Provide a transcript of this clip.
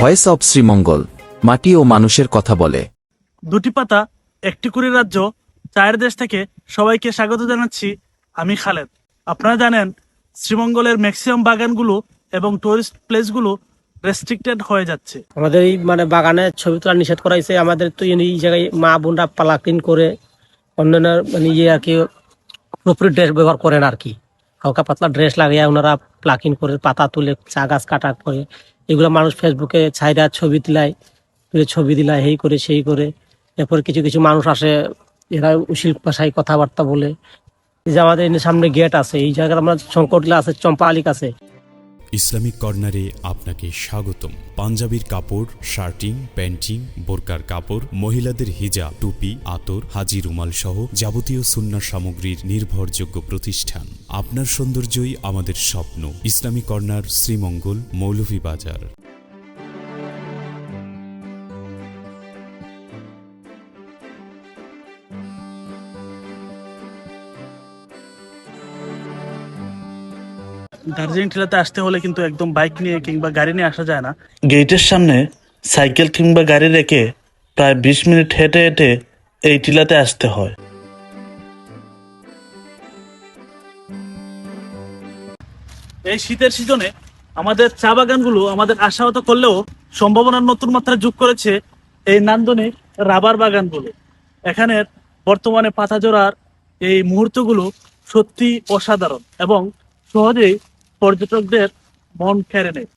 Voice of Sreemangal মাটি ও মানুষের কথা বলে। দুটি পাতা একটি করে রাজ্য চায়ের দেশ থেকে সবাইকে স্বাগত জানাচ্ছি আমি খালেদ। আপনারা জানেন শ্রীমঙ্গলের ম্যাক্সিমাম বাগানগুলো এবং টুরিস্ট প্লেসগুলো রেস্ট্রিক্টেড হয়ে যাচ্ছে। আমাদের এই মানে বাগানে ছবি তোলা নিষেধ করা হয়েছে। আমাদের তো এই জায়গায় মা বোনরা প্লাকিং করে অন্যান্য মানে ইয়ে আর কি প্রপার ড্রেস ব্যবহার করেন আর কি। হালকা পাতলা ড্রেস লাগিয়ে ওনারা প্লাকিং করে পাতা তুলে চা গাছ কাটা করে এগুলো মানুষ ফেসবুকে ছাইরা ছবি দিলায় ছবি দিলায় হেই করে সেই করে। এরপর কিছু কিছু মানুষ আসে, এরা উশিল ভাষায় কথাবার্তা বলে। যে আমাদের সামনে গেট আছে, এই জায়গায় আমরা শঙ্করটিলা আছে, চম্পা আলিক আছে ইসলামিক কর্নারে আপনাকে স্বাগতম। পাঞ্জাবির কাপড়, শার্টিং, প্যান্টিং, বোরকার কাপড়, মহিলাদের হিজা টুপি, আতর, হাজি রুমাল সহ যাবতীয় সুন্নার সামগ্রীর নির্ভরযোগ্য প্রতিষ্ঠান। আপনার সৌন্দর্যই আমাদের স্বপ্ন। ইসলামী কর্নার, শ্রীমঙ্গল, মৌলভীবাজার। দার্জিলিং টিলাতে আসতে হলে কিন্তু একদম বাইক নিয়ে কিংবা গাড়ি নিয়ে আসা যায় না। গেটের সামনে সাইকেল কিংবা গাড়ি রেখে প্রায় বিশ মিনিট হেঁটে হেঁটে এই টিলাতে আসতে হয়। এই শীতের সিজনে আমাদের চা বাগানগুলো আমাদের আশাহত করলেও সম্ভাবনার নতুন মাত্রা যোগ করেছে এই নান্দনিক রাবার বাগানগুলো। এখানের বর্তমানে পাতা জোড়ার এই মুহূর্তগুলো সত্যি অসাধারণ এবং সহজেই পর্যটকদের মন কেড়ে নেয়।